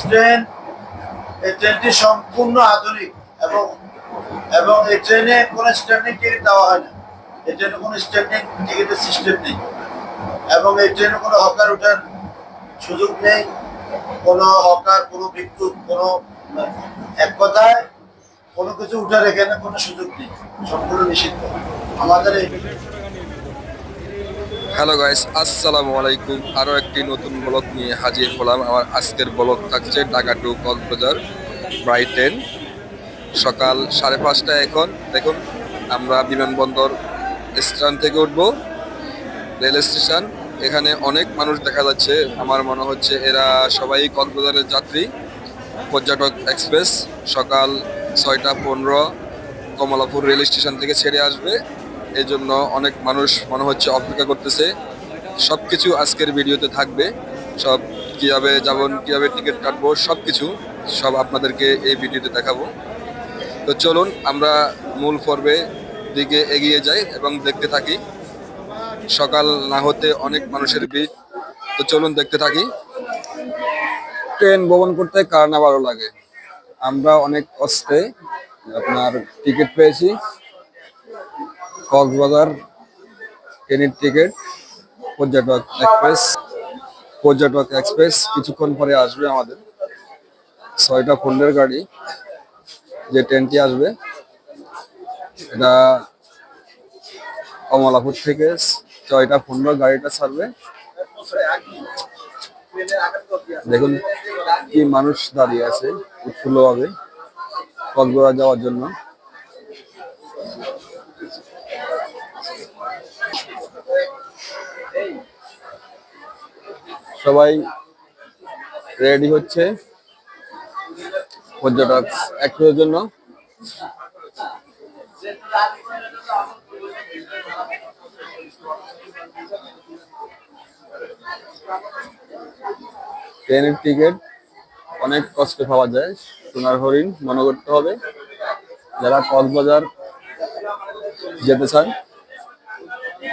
Train এই ট্রেনটি সম্পূর্ণ আধুনিক এবং এবং এই ট্রেনে কোনো স্ট্যান্ডিং টিকিট দেওয়া হয় না। এই ট্রেনে কোনো স্ট্যান্ডিং টিকিটের সিস্টেম নেই। এবং এই ট্রেনে কোনো হকার ওঠার সুযোগ নেই। কোনো হকার কোনো বিদ্যুৎ, কোনো এক কথায় কোনো কিছু উঠার এখানে কোনো সুযোগ নেই। সম্পূর্ণ নিষিদ্ধ। আমাদের এই হ্যালো গাইস আসসালামু আলাইকুম আরও একটি নতুন ব্লগ নিয়ে হাজির হলাম। আমার আজকের ব্লগ থাকছে ঢাকা টু কক্সবাজার ব্রাইটেন সকাল সাড়ে পাঁচটা এখন। দেখুন, আমরা বিমানবন্দর স্টেশন থেকে উঠবো, রেল স্টেশন। এখানে অনেক মানুষ দেখা যাচ্ছে। আমার মনে হচ্ছে এরা সবাই কক্সবাজারের যাত্রী। পর্যটক এক্সপ্রেস সকাল ছয়টা পনেরো কমলাপুর রেল স্টেশন থেকে ছেড়ে আসবে। এই জন্য অনেক মানুষ মনে হচ্ছে অপেক্ষা করতেছে। সব কিছু আজকের ভিডিওতে থাকবে। সব কীভাবে যাবেন, কীভাবে টিকিট কাটবো সব কিছু সব আপনাদেরকে এই ভিডিওতে দেখাবো। তো চলুন, আমরা মূল পর্বে দিকে এগিয়ে যাই এবং দেখতে থাকি। সকাল না হতে অনেক মানুষের ভিড়। তো চলুন দেখতে থাকি। ট্রেন ভ্রমণ করতে কার না ভালো লাগে? আমরা অনেক কষ্টে আপনার টিকিট পেয়েছি। কক্সবাজার ট্রেনের টিকিট, পর্যটক এক্সপ্রেস পর্যটক এক্সপ্রেস কিছুক্ষণ পরে আসবে আমাদের। ছয়টা পনেরোর গাড়ি যে ট্রেনটি আসবে, এটা কমলাপুর থেকে ছয়টা পনেরো গাড়িটা ছাড়বে। দেখুন কি মানুষ দাঁড়িয়ে আছে উৎফুল্ল ভাবে কক্সবাজার যাওয়ার জন্য। সবাই রেডি হচ্ছে পর্যটক একটুর জন্য। ট্রেনের টিকিট অনেক কষ্টে পাওয়া যায়, সোনার হরিণ মনে করতে হবে। যারা কক্সবাজার যেতে চান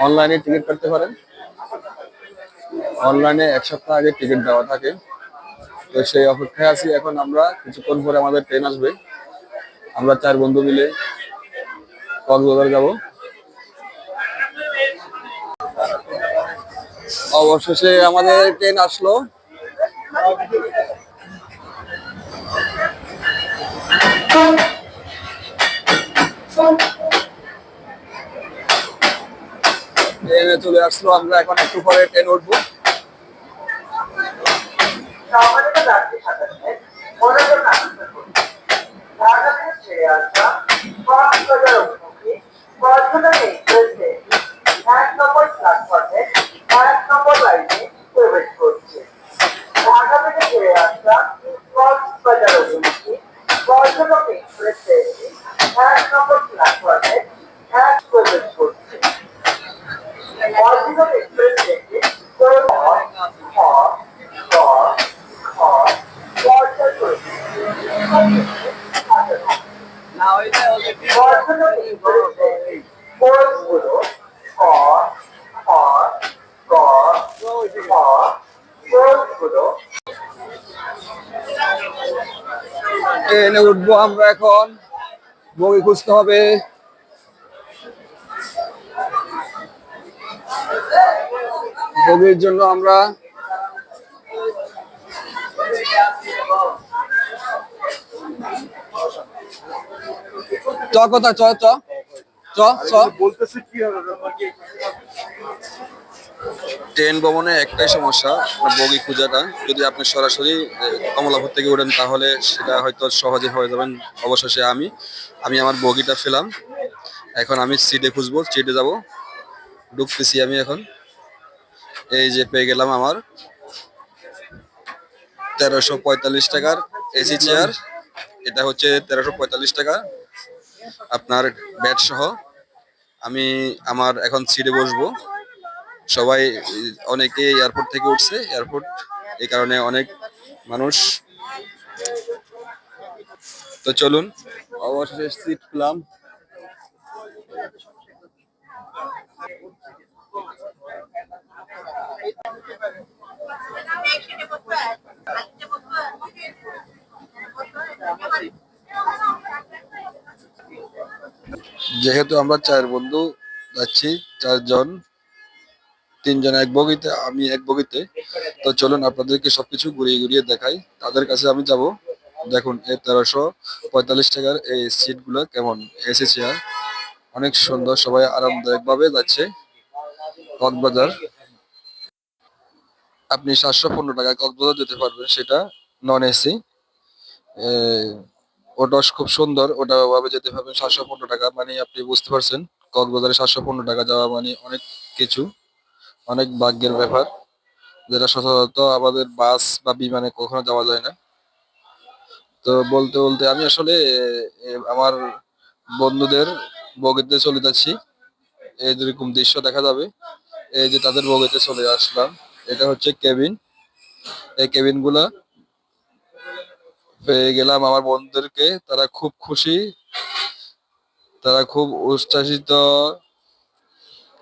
অনলাইনে টিকিট কাটতে পারেন। অনলাইনে এক সপ্তাহ আগে টিকিট দেওয়া থাকে। তো সেই অপেক্ষায় আছি। এখন আমরা কিছুক্ষণ পরে আমাদের ট্রেন আসবে। আমরা চার বন্ধু মিলে কক্সবাজার যাব। অবশেষে আমাদের ট্রেন আসলো। ট্রেনে চলে আসলো। আমরা এখন একটু পরে ট্রেন উঠবো। সম্মানিত যাত্রী সাথে মনোযোগ আকর্ষণ করুন ঢাকা থেকে ছেড়ে আসা কক্সবাজার অভিমুখী পর্যটন এক্সপ্রেসে এক নম্বর প্ল্যাটফর্মে এক নম্বর লাইনে প্রবেশ করছে ঢাকা থেকে ছেড়ে আসা কক্সবাজার অভিমুখী পর্যটক এক্সপ্রেসে এক নম্বর প্ল্যাটফর্মে এক প্রবেশ করছে পর্যটক এক্সপ্রেস থেকে কোন হর হর হর পর্যায় করেছে পর্যটক এক্সপ্রেসে কোর্সগুলো হর হর হর হর কোর্সগুলো ট্রেনে উঠবো আমরা এখন। বগি খুঁজতে হবে। বগির জন্য আমরা চ কোথা চ চ। চ বলতেছে কি হবে ট্রেন ভ্রমণে একটাই সমস্যা বগি খোঁজাটা। যদি আপনি সরাসরি কমলাপুর থেকে ওঠেন তাহলে সেটা হয়তো সহজে হয়ে যাবেন। অবশেষে আমি আমি আমার বগিটা ফেলাম। এখন আমি সিটে খুঁজবো, সিটে যাব। ঢুকতেছি আমি এখন। এই যে পেয়ে গেলাম আমার তেরোশো পঁয়তাল্লিশ টাকার এসি চেয়ার। এটা হচ্ছে তেরোশো পঁয়তাল্লিশ টাকা। আপনার ব্যাট সহ আমি আমার এখন সিটে বসবো। সবাই অনেকে এয়ারপোর্ট থেকে উঠছে এয়ারপোর্ট এই কারণে অনেক মানুষ। তো চলুন। অবশেষে সিট পেলাম। যেহেতু আমরা চার বন্ধু যাচ্ছি চারজন। তিনজন এক বগিতে, আমি এক বগিতে। তো চলুন আপনাদেরকে সবকিছু ঘুরিয়ে ঘুরিয়ে দেখাই। তাদের কাছে আমি যাব। দেখুন এই তেরোশো পঁয়তাল্লিশ টাকার এই সিটগুলো কেমন? AC chair. অনেক সুন্দর, সবাই আরামদায়ক ভাবে যাচ্ছে। কক্সবাজার। আপনি সাতশো পনেরো টাকায় কক্সবাজার যেতে পারবেন, সেটা নন এসি ওটা খুব সুন্দর, ওটা ভাবে যেতে পারবেন সাতশো পনেরো টাকা মানে আপনি বুঝতে পারছেন, কক্সবাজারে সাতশো পনেরো টাকা যাওয়া মানে অনেক কিছু। অনেক ভাগ্যের ব্যাপার। যেটা সচরাচর আমাদের বাস বা বিমানে কখনো যাওয়া যায় না। তো বলতে বলতে আমি আসলে আমার বন্ধুদের বগিতে চলে যাচ্ছি। এই যেরকম দৃশ্য দেখা যাবে, এই যে তাদের বগিতে চলে আসলাম। এটা হচ্ছে কেবিন। এই কেবিনগুলা পেয়ে গেলাম আমার বন্ধুদেরকে। তারা খুব খুশি, তারা খুব উচ্ছ্বাসিত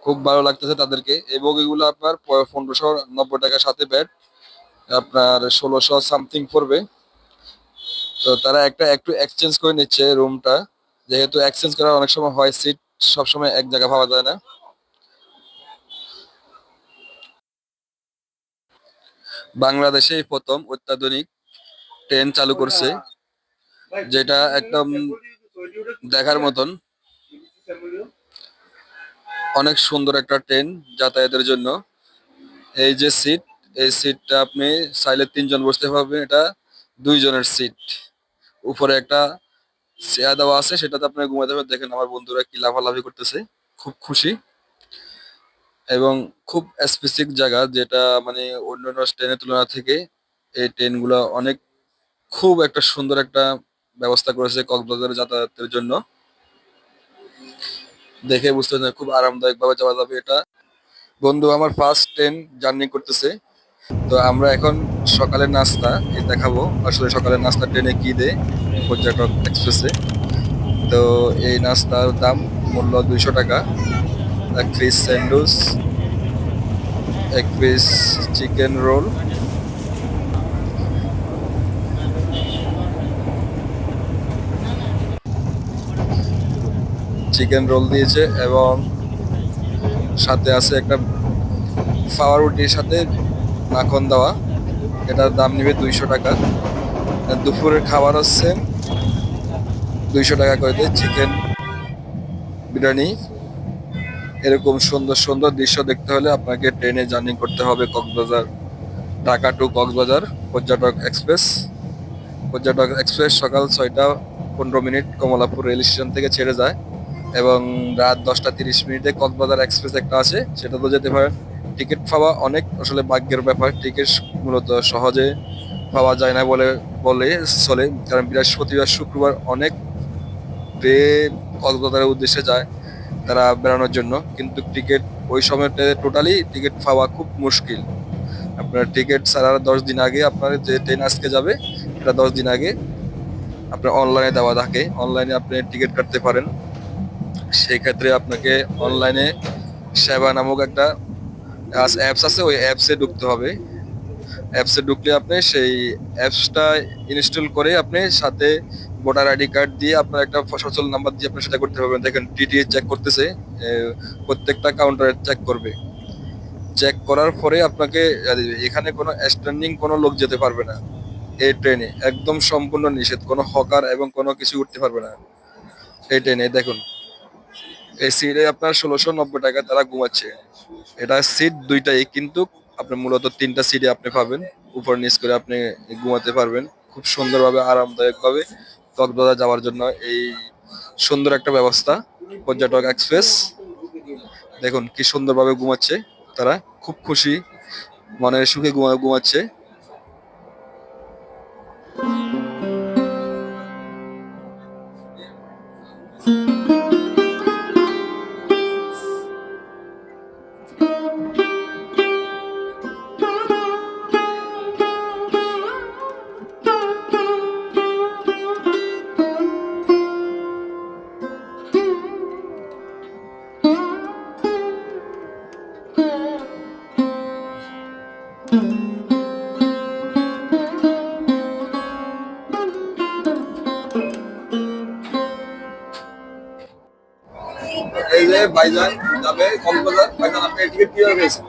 খুব ভালো লাগতেছে তাদেরকে। এই বগিগুলো আপনার পনেরোশো নব্বই টাকার সাথে ব্যাট আপনার ষোলোশো সামথিং পড়বে। তো তারা একটা একটু এক্সচেঞ্জ করে নিচ্ছে রুমটা যেহেতু এক্সচেঞ্জ করা অনেক সময় হয় সিট সবসময় এক জায়গায় পাওয়া যায় না। বাংলাদেশেই প্রথম অত্যাধুনিক ট্রেন চালু করছে, যেটা একদম দেখার মতন। অনেক সুন্দর একটা ট্রেন যাতায়াতের জন্য। এই যে সিট এই সিটটা আপনি চাইলে তিনজন বসতে পারবেন, এটা দুইজনের সিট উপরে একটা চেয়ার দেওয়া আছে, সেটাতে আপনি ঘুমাতে পারবেন। দেখেন আমার বন্ধুরা কি লাফালাফি করতেছে, খুব খুশি। এবং খুব স্পেসিফিক জায়গা যেটা মানে অন্যান্য ট্রেনের তুলনা থেকে এই ট্রেনগুলো অনেক, খুব একটা সুন্দর একটা ব্যবস্থা করেছে কক্সবাজারে যাতায়াতের জন্য। দেখে বুঝতে পারছেন, খুব আরামদায়ক ভাবে যাওয়া যাবে এটা। বন্ধু, আমার ফার্স্ট ট্রেন জার্নি করতেছে। তো আমরা এখন সকালের নাস্তা দেখাবো। আসলে সকালের নাস্তা ট্রেনে কি দেয়? পর্যটক এক্সপ্রেসে তো এই নাস্তার দাম মূল্য দুইশো টাকা। এক পিস স্যান্ডউইচ এক piece chicken roll chicken roll দিয়েছে এবং সাথে আছে একটা ফাওয়ার রুটির সাথে মাখন দেওয়া। এটার দাম নেবে দুইশো টাকা। দুপুরের খাবার হচ্ছে দুইশো টাকা করে দিয়ে চিকেন বিরিয়ানি। এরকম সুন্দর সুন্দর দৃশ্য দেখতে হলে আপনাকে ট্রেনে জার্নি করতে হবে কক্সবাজার, ঢাকা টু কক্সবাজার, পর্যটক এক্সপ্রেস। পর্যটক এক্সপ্রেস সকাল ছয়টা পনেরো মিনিট কমলাপুর রেল স্টেশন থেকে ছেড়ে যায়। এবং রাত দশটা তিরিশ মিনিটে কক্সবাজার এক্সপ্রেস একটা আছে, সেটা তো যেতে পারেন। টিকিট পাওয়া অনেক আসলে ভাগ্যের ব্যাপার। টিকিট মূলত সহজে পাওয়া যায় না বলে বলে চলে। কারণ বৃহস্পতিবার, শুক্রবার অনেক ট্রেন কক্সবাজারের উদ্দেশ্যে যায় তারা বেড়ানোর জন্য। কিন্তু টিকিট ওই সময়তে টোটালি টিকিট পাওয়া খুব মুশকিল। আপনার টিকিট ছাড়ার দশ দিন আগে আপনার যে ট্রেন আজকে যাবে এটা দশ দিন আগে আপনার অনলাইনে দেওয়া থাকে। অনলাইনে আপনি টিকিট কাটতে পারেন। সেই ক্ষেত্রে আপনাকে অনলাইনে সেবা নামক একটা অ্যাপস আছে, ওই অ্যাপসে ঢুকতে হবে। অ্যাপসে ঢুকলে আপনি সেই অ্যাপসটা ইনস্টল করে আপনি সাথে ভোটার আইডি কার্ড দিয়ে আপনার একটা সচল নাম্বার দিয়ে আপনি সেটা করতে পারবেন। দেখেন টিটিএ চেক করতেছে প্রত্যেকটা কাউন্টারে চেক করবে। চেক করার পরে আপনাকে এখানে কোনো স্ট্যান্ডিং কোনো লোক যেতে পারবে না। এই ট্রেনে একদম সম্পূর্ণ নিষেধ, কোনো হকার এবং কোনো কিছু উঠতে পারবে না। এই ট্রেনে দেখুন। এই সিটে আপনার ষোলোশো নব্বই টাকা তারা ঘুমাচ্ছে। এটা সিট দুইটাই, কিন্তু আপনি মূলত তিনটা সিটে আপনি পাবেন। উপর নিচ করে আপনি ঘুমাতে পারবেন। খুব সুন্দরভাবে আরামদায়ক ভাবে কক্সবাজার যাওয়ার জন্য এই সুন্দর একটা ব্যবস্থা, পর্যটক এক্সপ্রেস দেখুন কি সুন্দরভাবে ঘুমাচ্ছে তারা। খুব খুশি, মনের সুখে ঘুমা ঘুমাচ্ছে। ভাইজান যাবে কক্সবাজার ভাইজান আপনি টিকিট কীভাবে পেয়েছেন?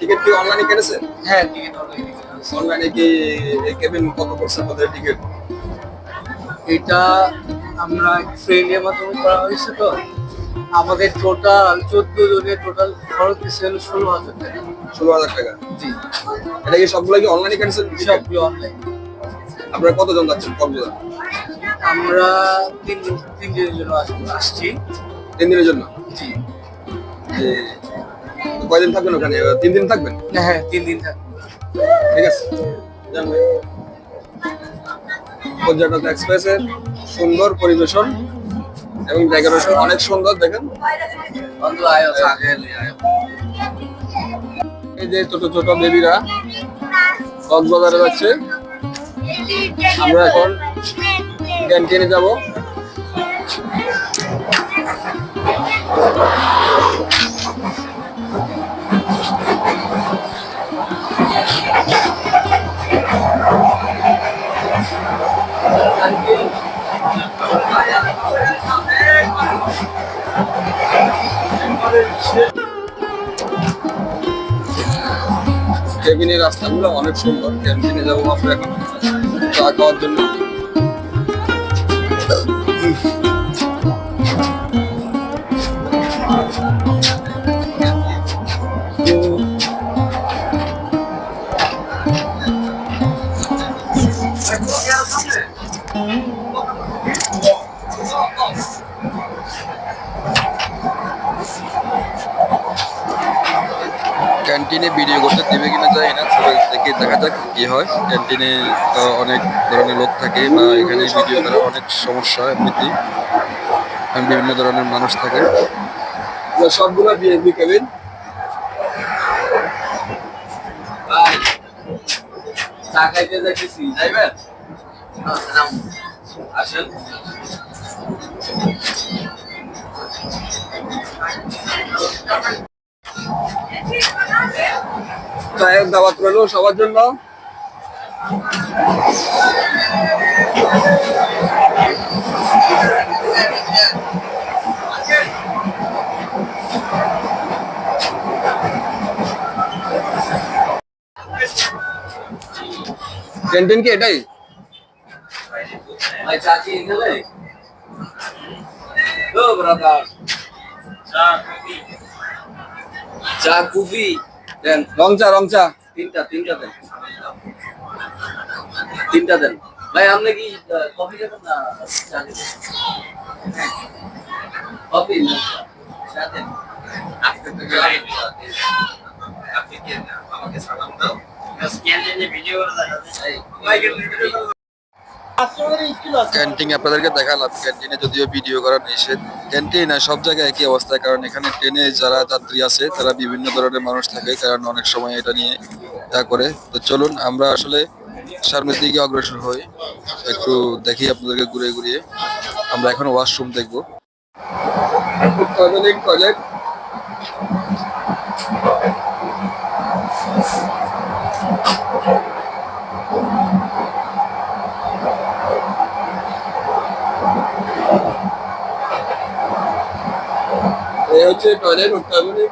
টিকিট কি অনলাইনে হ্যাঁ টিকিট অনলাইনে কি কেবিন কত টিকিট এটা আমরা মাধ্যমে করা হয়েছে তো। আমাদের টোটাল চোদ্দ জনের টোটাল খরচ ছিল ষোলো হাজার টাকা। ষোলো হাজার টাকা? জি। এটা কি সবগুলো কি অনলাইনে কেটেছেন সবগুলো অনলাইন আপনারা কতজন যাচ্ছেন কক্সবাজার? আমরা তিন তিন দিনের জন্য আসছি। তিন দিনের জন্য? জি। কয়দিন থাকবেন ওখানে? তিন দিন থাকবেন? হ্যাঁ তিন দিন থাকব ঠিক আছে। ভাই। পর্যটক এক্সপ্রেসের সুন্দর পরিবেশন এবং ডেকোরেশন অনেক সুন্দর দেখেন। এই যে ছোট ছোট বেবিরা কক্সবাজারে যাচ্ছে। আমরা এখন ক্যান্টিনে যাব। কেবিনের রাস্তাগুলো অনেক সুন্দর। ক্যান্টিনে যাব আমরা এখন। চা খাওয়ার জন্য। ক্যান্টিনে ভিডিও করতে দেবে কিনা যায় না, তবে দেখে দেখা যাক কি হয়। ক্যান্টিনে অনেক ধরনের লোক থাকে বা এখানে ভিডিও করা অনেক সমস্যা এমনিতেই। বিভিন্ন ধরনের মানুষ থাকে। সবগুলো বিএসবি কেবিন আসেন। চায়ের দাওয়াত রইল সবার জন্য। ক্যান্টিন কি এটাই? চা কফি? দেন রং চা রং চা তিনটা তিনটা দেন তিনটা দেন ভাই আপনি কি কফি দেবেন না চা খাবেন কফি না চা দেন আপনি কি আমাকে সালাম দাও ভিডিও করে দেখাবেন ক্যান্টিন আপনাদেরকে দেখালাম ক্যান্টিনে যদিও ভিডিও করা নিষেধ। ক্যান্টিন না সব জায়গায় একই অবস্থা কারণ এখানে ট্রেনে যারা যাত্রী আছে তারা বিভিন্ন ধরনের মানুষ থাকে কারণ অনেক সময় এটা নিয়ে তা করে। তো চলুন আমরা আসলে সামনের দিকে অগ্রসর হই। একটু দেখি আপনাদেরকে ঘুরে ঘুরিয়ে। আমরা এখন ওয়াশরুম দেখব। টয়লেট এই হচ্ছে টয়লেট অত্যাধুনিক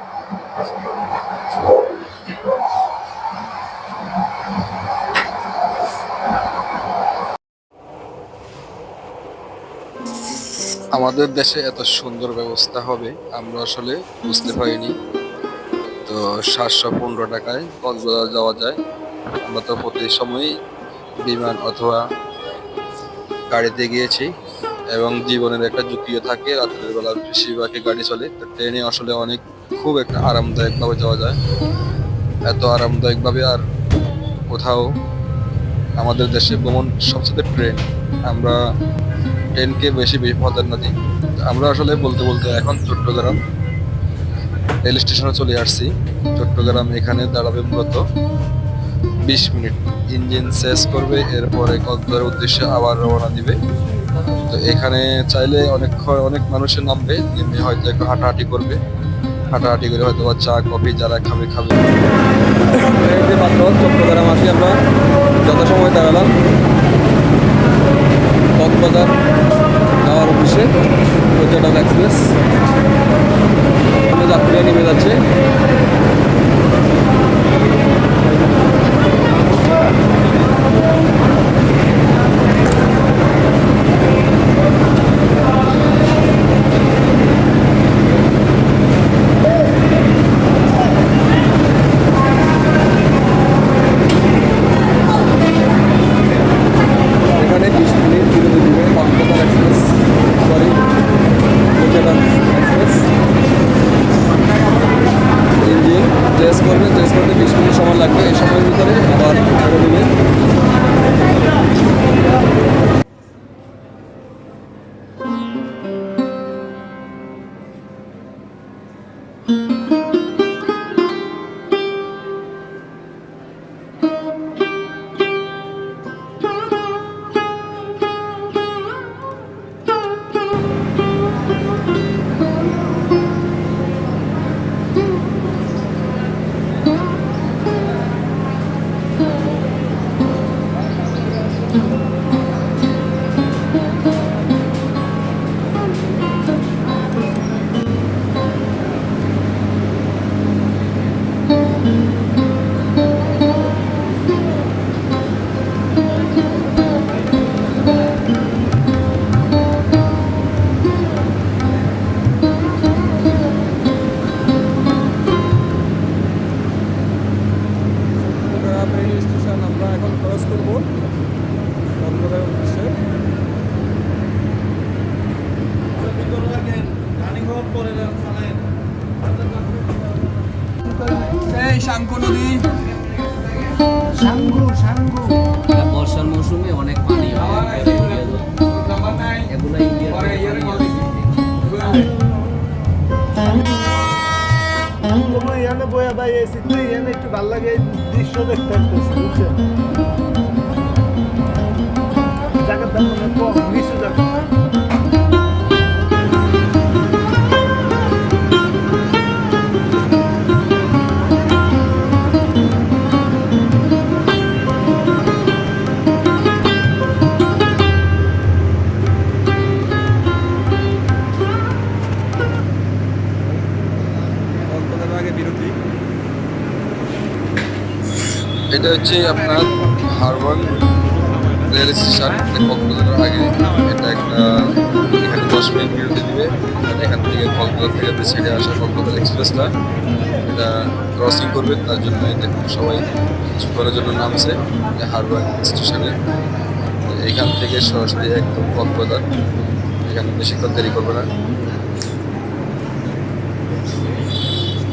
আমাদের দেশে এত সুন্দর ব্যবস্থা হবে, আমরা আসলে বুঝতে পারিনি। তো সাতশো পনেরো টাকায় কক্সবাজার যাওয়া যায়। আমরা তো প্রতি সময়ই বিমান অথবা গাড়িতে গিয়েছি। এবং জীবনের একটা ঝুঁকিও থাকে, রাত্রের বেলা বেশিরভাগই গাড়ি চলে। তো ট্রেনে আসলে অনেক খুব একটা আরামদায়কভাবে যাওয়া যায়। এত আরামদায়কভাবে আর কোথাও আমাদের দেশে ভ্রমণ সবচেয়ে ট্রেন আমরা ট্রেনকে বেশি প্রাধান্য দিই। আমরা আসলে বলতে বলতে এখন চট্টগ্রাম রেল স্টেশনে চলে আসছি। চট্টগ্রাম এখানে দাঁড়াবে মূলত বিশ মিনিট। ইঞ্জিন শেষ করবে, এরপরে কক্সবাজারের উদ্দেশ্যে আবার রওনা দিবে। তো এখানে চাইলে অনেক অনেক মানুষের নামবে নেমে হয়তো একটু হাঁটাহাঁটি করবে। হাঁটাহাঁটি করে হয়তো বা চা, কফি, যারা খাবে খাবে। মাত্র চট্টগ্রাম আসি আমরা। যত সময় দাঁড়ালাম। কক্সবাজার যাওয়ার উদ্দেশ্যে পর্যটক এক্সপ্রেস। যাত্রীরা নেমে যাচ্ছে হচ্ছে আপনার হারবান রেল স্টেশন কক্সবাজারের আগে এটা একটা, এখানে দশ মিনিট বিরতি দিবে। এখান থেকে কক্সবাজার থেকে ছেড়ে আসা কক্সবাজার এক্সপ্রেসটা। এটা ক্রসিং করবে, তার জন্য দেখুন সবাই কিছুক্ষণের জন্য নামছে হারবান স্টেশনে। এখান থেকে সরাসরি একদম কক্সবাজার এখানে বেশিক্ষণ দেরি করবে না।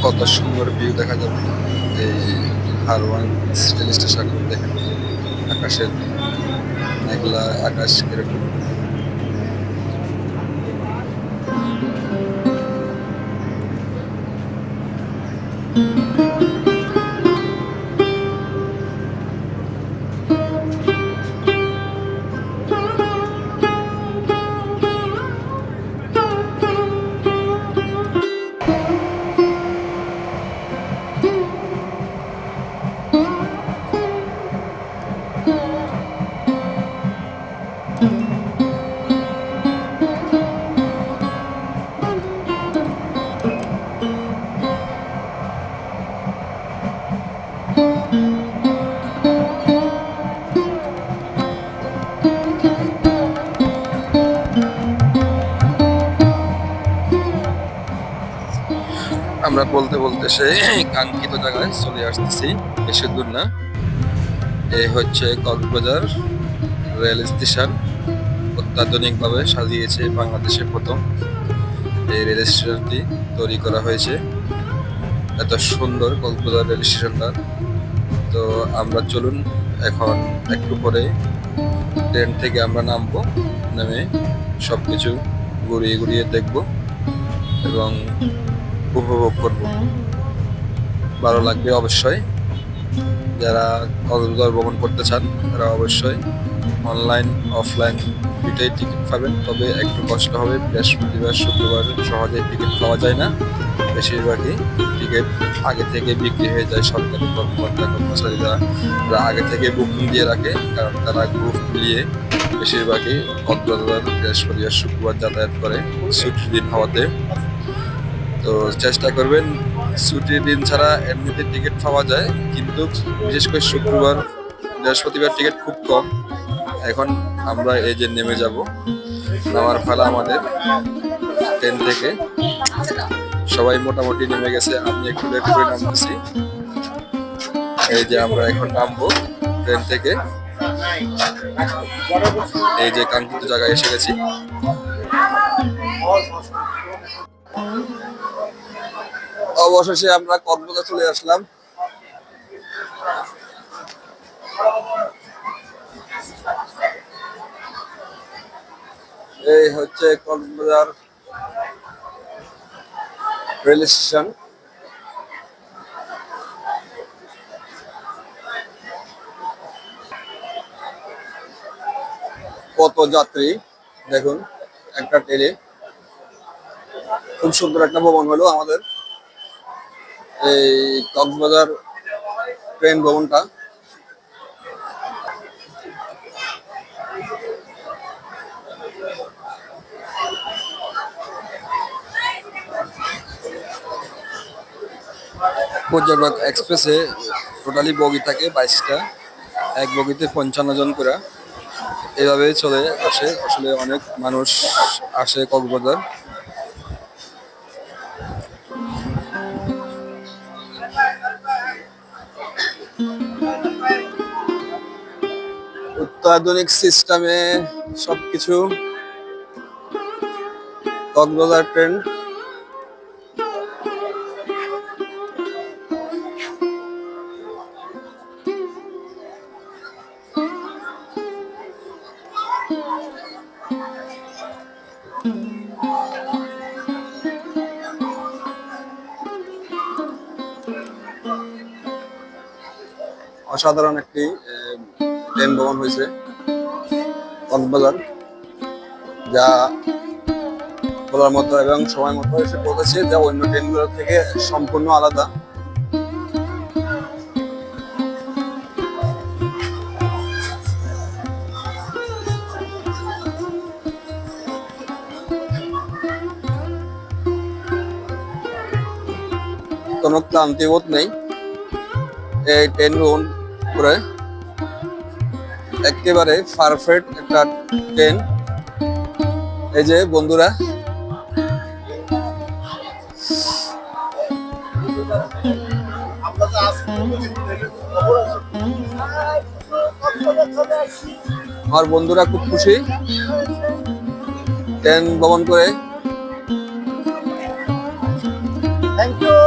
কত সুন্দর ভিউ দেখা যাবে। এই হারওয়ান রেল স্টেশন দেখেন। আকাশের মেঘলা আকাশ কীরকম। আমরা বলতে বলতে সেই কাঙ্ক্ষিত জায়গায় চলে আসতেছি। বেশি দূর না। এই হচ্ছে কক্সবাজার রেল স্টেশন। অত্যাধুনিকভাবে সাজিয়েছে বাংলাদেশে প্রথম এই রেল স্টেশনটি তৈরি করা হয়েছে। এত সুন্দর কক্সবাজার রেল স্টেশনটা। তো আমরা চলুন, এখন একটু পরে ট্রেন থেকে আমরা নামবো, নেমে সব কিছু ঘুরিয়ে ঘুরিয়ে দেখব এবং উপভোগ করব। ভালো লাগবে অবশ্যই। যারা কক্সবাজার ভ্রমণ করতে চান, তারা অবশ্যই অনলাইন অফলাইন দুইটাই টিকিট পাবেন। তবে একটু কষ্ট হবে, বৃহস্পতিবার, শুক্রবার সহজে টিকিট পাওয়া যায় না। বেশিরভাগই টিকিট আগে থেকে বিক্রি হয়ে যায় সরকারি কর্মকর্তা কর্মচারীরা তারা আগে থেকে বুকিং দিয়ে রাখে, কারণ তারা গ্রুপ মিলিয়ে বেশিরভাগই কক্সবাজার বৃহস্পতিবার শুক্রবার যাতায়াত করে। ছুটির দিন হওয়াতে তো চেষ্টা করবেন, ছুটির দিন ছাড়া এমনিতে টিকিট পাওয়া যায়, কিন্তু বিশেষ করে শুক্রবার, বৃহস্পতিবার টিকিট খুব কম। এখন আমরা এই যে নেমে যাব, নামার ফেলা আমাদের, ট্রেন থেকে। সবাই মোটামুটি নেমে গেছে, আমি একটু লেট করে নামতেছি। এই যে আমরা এখন নামবো ট্রেন থেকে। এই যে কাঙ্ক্ষিত জায়গায় এসে গেছি। অবশেষে আমরা কক্সবাজার চলে আসলাম। এই হচ্ছে কক্সবাজার রেল স্টেশন। কত যাত্রী? দেখুন, একটা ট্রেনে। খুব সুন্দর একটা ভবন হলো আমাদের। এই কক্সবাজার ট্রেন ভবনটা। পর্যটক এক্সপ্রেসে টোটালি বগি থাকে বাইশটা, এক বগিতে পঞ্চান্ন জন করে। এভাবে চলে আসে। আসলে অনেক মানুষ আসে কক্সবাজার। অত্যাধুনিক সিস্টেমে সবকিছু কক্সবাজার অসাধারণ একটি প্রেম ভবন হয়েছে। কক্সবাজার, যা বলার মতো এবং সময় মতো এসে পৌঁছেছে, যা অন্য ট্রেনগুলো থেকে সম্পূর্ণ আলাদা। কোনো ক্লান্তি বোধ নেই। এই ট্রেন করে একেবারে পারফেক্ট একটা ট্রেন এই যে বন্ধুরা, আমরা বন্ধুরা খুব খুশি। ট্রেন ভ্রমণ করে। থ্যাংক ইউ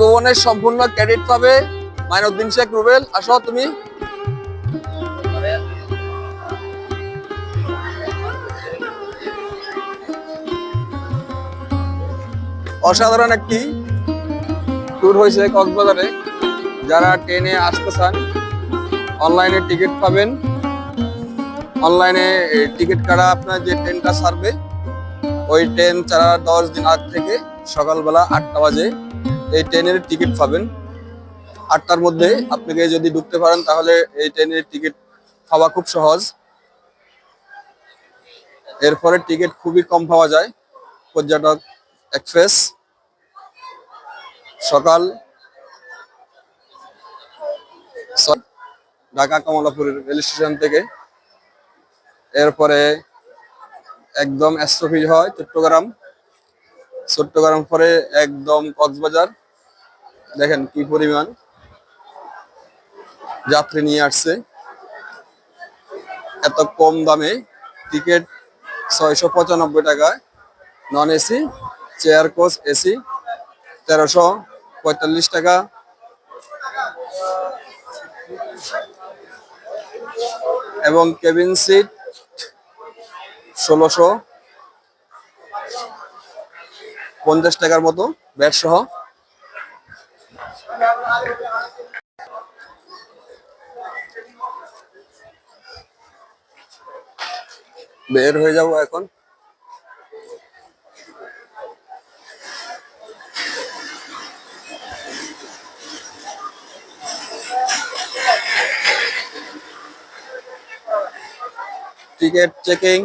ভবনের সম্পূর্ণ ক্রেডিট পাবে মাইনুদ্দিন শেখ রুবেল। আসো তুমি। অসাধারণ একটি ট্যুর হয়েছে কক্সবাজারে। যারা ট্রেনে আসতে চান অনলাইনে টিকিট পাবেন। অনলাইনে টিকিট কাটা আপনার যে ট্রেনটা ছাড়বে, ওই ট্রেন ছাড়া দশ দিন আগ থেকে সকালবেলা আটটা বাজে। এই ট্রেনের টিকিট পাবেন। আটটার মধ্যে আপনাকে যদি ঢুকতে পারেন, তাহলে এই ট্রেনের টিকিট পাওয়া খুব সহজ। এরপরে টিকিট খুবই কম পাওয়া যায়, পর্যটক এক্সপ্রেস, সকাল ঢাকা কমলাপুর রেল স্টেশন থেকে। এরপরে একদম এস্ট্রফিজ হয় চট্টগ্রাম। চট্টগ্রাম পরে একদম কক্সবাজার। দেখেন কি পরিমাণ যাত্রী নিয়ে আসছে। এত কম দামে টিকিট ছয়শো পঁচানব্বই টাকায় non AC chair coach AC তেরোশো পঁয়তাল্লিশ টাকা। এবং কেবিন সিট ষোলোশো। পঞ্চাশ টাকার মতো ব্যাট সহ। বের হয়ে যাব এখন। Ticket checking.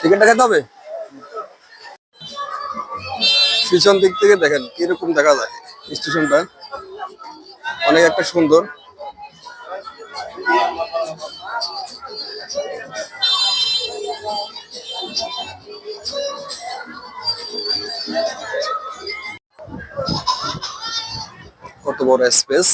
টিকিট দেখাতে হবে? পিছন দিক থেকে দেখেন, কীরকম দেখা যায় স্টেশনটা। অনেক একটা সুন্দর। কত বড় স্পেস